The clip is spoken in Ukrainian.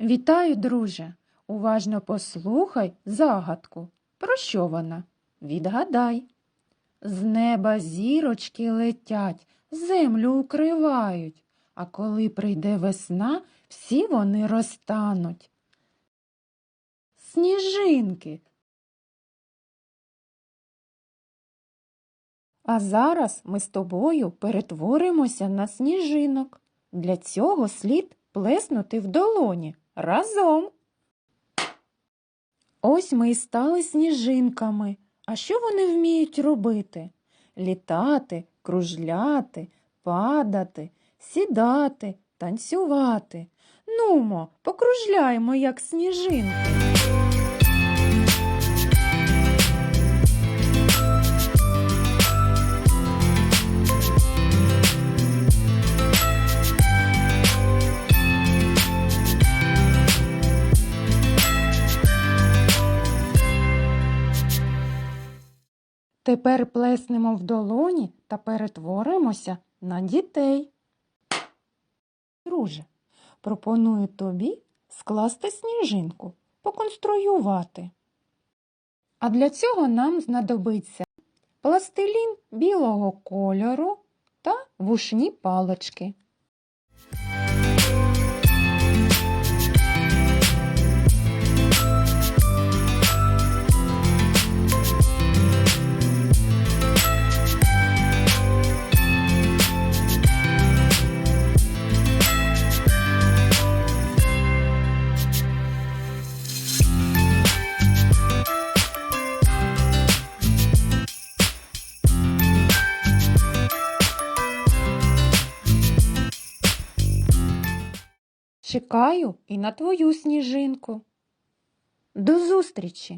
Вітаю, друже. Уважно послухай загадку. Про що вона? Відгадай. З неба зірочки летять, землю укривають, а коли прийде весна, всі вони розтануть. Сніжинки. А зараз ми з тобою перетворимося на сніжинок. Для цього слід плеснути в долоні разом. Ось ми і стали сніжинками. А що вони вміють робити? Літати, кружляти, падати, сідати, танцювати. Нумо, покружляємо, як сніжинки. Тепер плеснемо в долоні та перетворимося на дітей. Друже, пропоную тобі скласти сніжинку, поконструювати. А для цього нам знадобиться пластилін білого кольору та вушні палички. Чекаю і на твою сніжинку. До зустрічі!